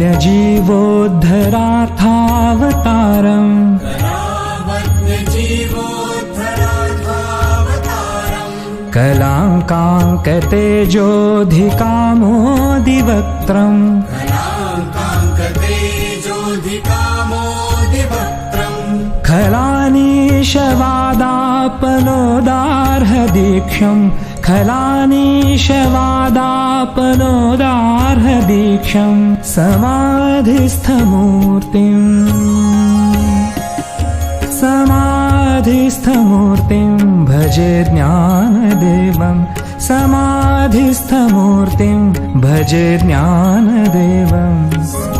वन्यजीवोद्धराथावतारम् कलाङ्काङ्कतेजोऽधिकामोदिवक्त्रम् खलानिशवादापलोदार्हदीक्षम् खलानीशवादापनोदार्हदीक्षम् समाधिस्थमूर्तिम्। समाधिस्थमूर्तिं भजे ज्ञानदेवं। समाधिस्थमूर्तिं भजे ज्ञानदेवम्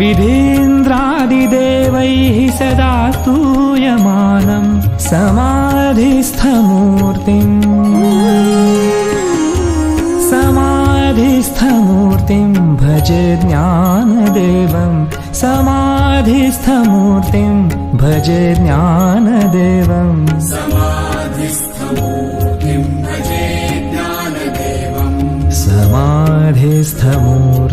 विधीन्द्रादिदेवैः सदा स्तूयमानम् समाधिस्थमूर्तिम्। समाधिस्थमूर्तिं भजे ज्ञानदेवं समाधिस्थमूर्तिं भजे ज्ञानदेवम्। समाधिस्थमूर्तिम् भजे ज्ञानदेवम्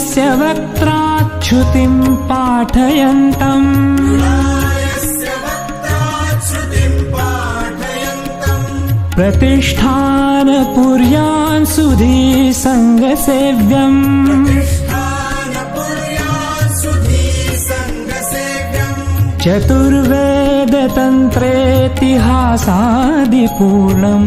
स्य वक्त्राुतिम् पाठयन्तम् प्रतिष्ठानपुर्यान् सुधी सङ्गसेव्यम् चतुर्वेदतन्त्रेतिहासादिपूर्णम्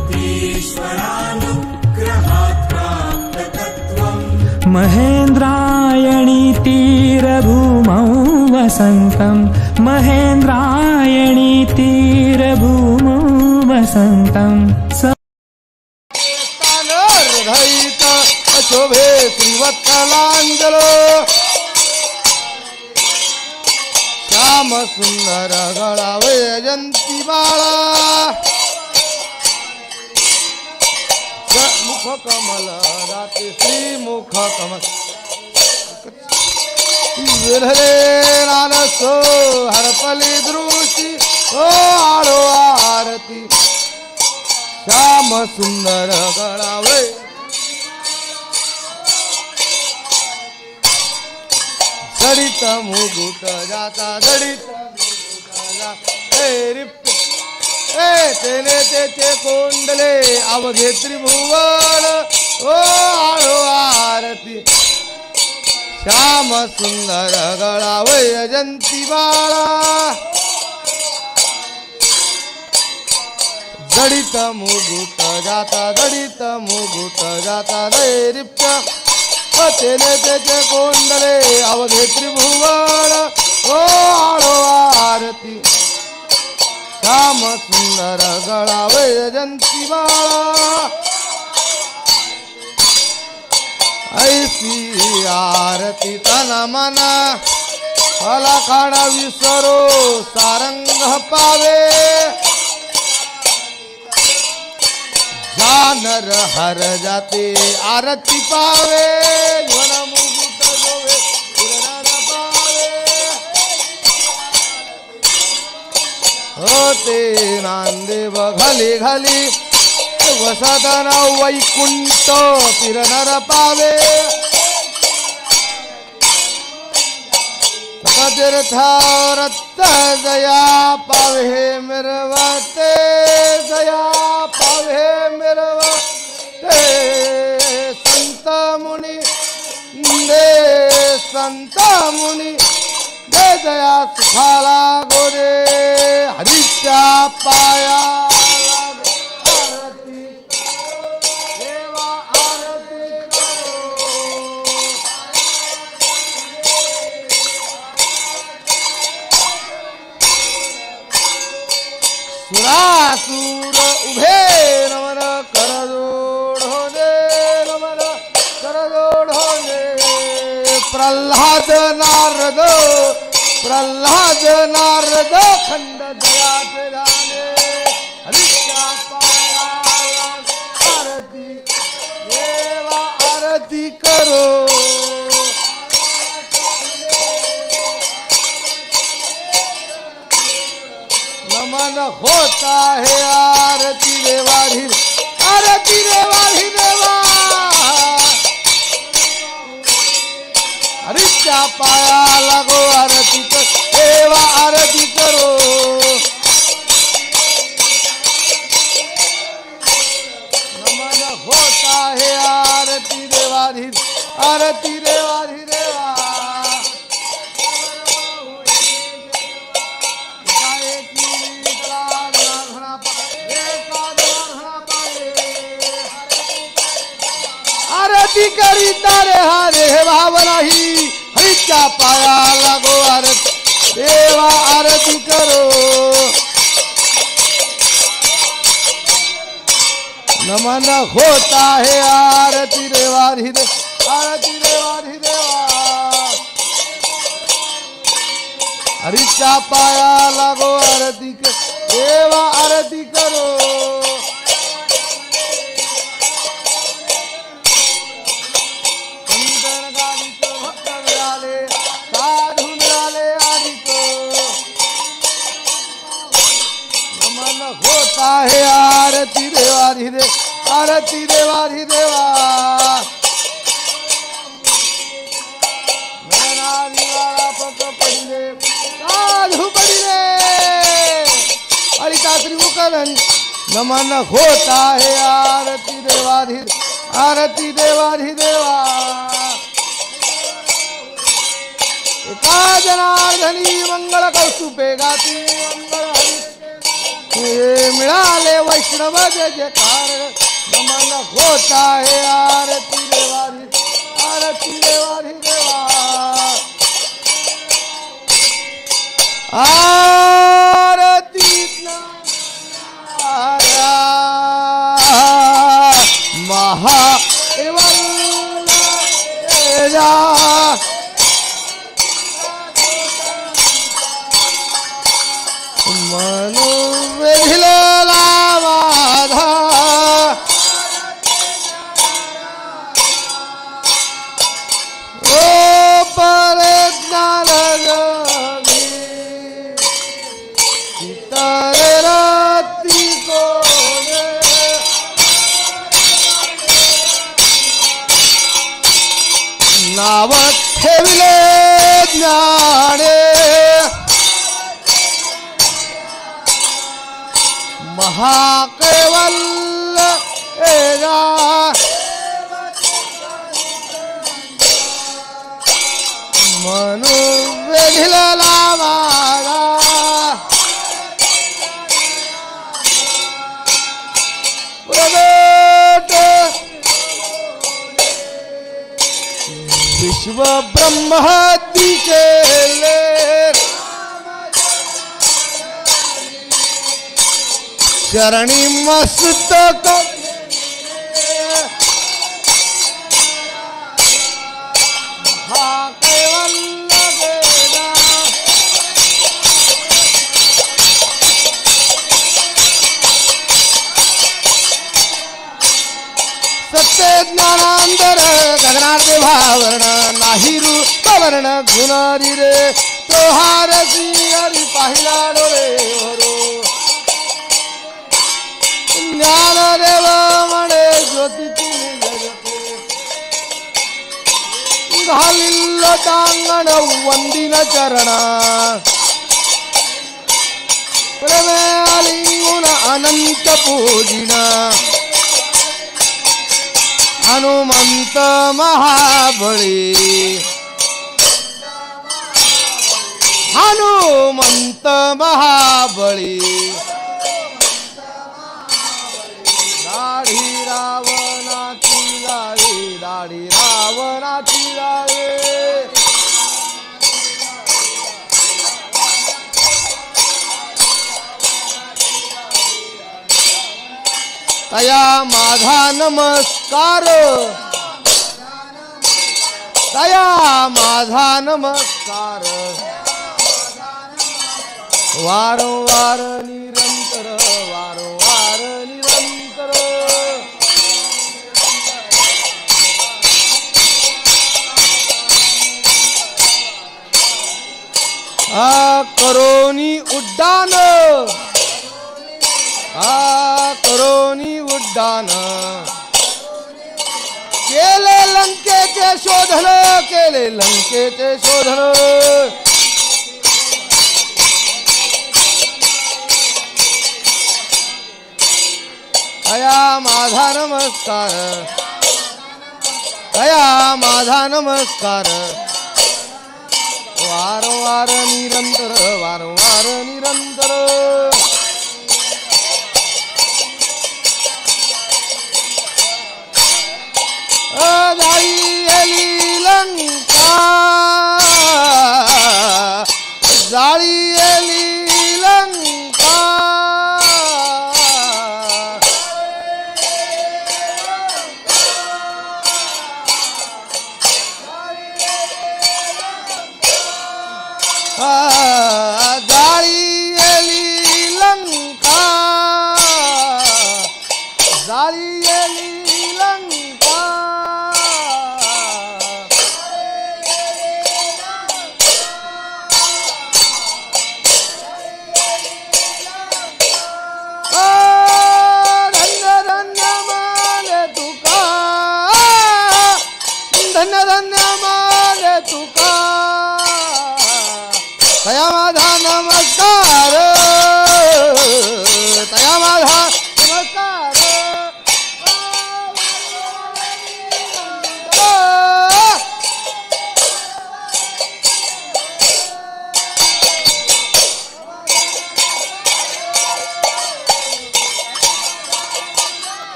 महेन्द्रायणी तीरभूमौ वसन्तं। महेन्द्रायणी तीरभूमौ वसन्तम् शोभे श्रीवत्कलाञ्जलो श्यामसुन्दर बाळा। मुख कमल राते श्री मुख कमल विरहरे नानसो हरपली दृष्टी ओ आरो आरती श्याम सुंदर गळावे जडित मुगुट जाता जडित मुगुट जाता. ए रिप्प. ए तेने त्याचे कोंडले अवघे त्रिभुवन. ओ आळो आरती. श्याम सुंदर गळावे अजंती बाळा. जडित मुगुट जाता जडित मुगुट जाता नैरिप्य तेने त्याचे कोंडले अवघे त्रिभुवन. ओ आळो आरती. श्याम सुंदर गळा वैजंती बाळा. ऐसी आरती तन मना. फला विसरो सारंग पावे. जानर हर जाते आरती पावे. होते नांदेव घाली घाली वसदन वैकुंठ फिरनर पावे तीर्थारत्त जया पावे मिरवते जया पावे मिरवते संत मुनी दे संत मुनी दे जया सुखाला गोरे हरीच्या पाया सुरासूर उभे नमन करजोड हो दे नमन करजोड हो दे प्रल्हाद नारद प्रल्हाद नारद खंड जाणे हरिच्या पाया आरती आरती करो। नमन होता है आरती देवाधी आरती देवाधी देवा हरीच्या पाया लागो आरती देवा आरती आरती करीता रे हरे भाव नाही हरीच्या पाया लागो आरती देवा आरती करो. नमन होता है आरती देवा हिरे आरती देवा हृदय हरीच्या पाया लागो आरती देवा आरती करो. आहे आरती देवारी दे आरती देवारी देवा. नयनादिवाळा पट नमन होत आहे आरती देवाधी आरती देवाधी देवा. एका जनार्दनी वैष्णव जय जयकार नमन होत आहे आरती देवारी आरती देवारी देवा आरती महा मनु वेधिलेला वेधिलेला मागा प्रगट विश्व ब्रह्मादी केले चरणी मस्तक गगनाचे भावर्ण नाही रूपवर्ण गुणारी रे तो हारसी हरी पाहिला डोळे भरो ज्ञानदेव म्हणे ज्योती तुम्ही जगते घालिल्ल टांगण वंदिन चरणा प्रेमे आलिंगुन अनंत पूजिना हनुमंत महाबळी। हनुमंत महाबळी। दाढी राव तया माझा नमस्कार. तया माझा नमस्कार. वारंवार निरंतर वारंवार निरंतर. करोनी उड्डाण. दान. केले लंकेचे शोधन केले लंकेचे शोधन. अया माझा नमस्कार. अया माझा नमस्कार. वारंवार निरंतर वारंवार निरंतर.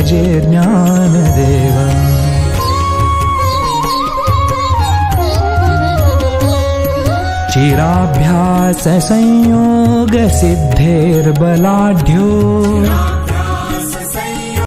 भजे ेविराभ्यास संयोगसिद्धेर्बलाढ्यो।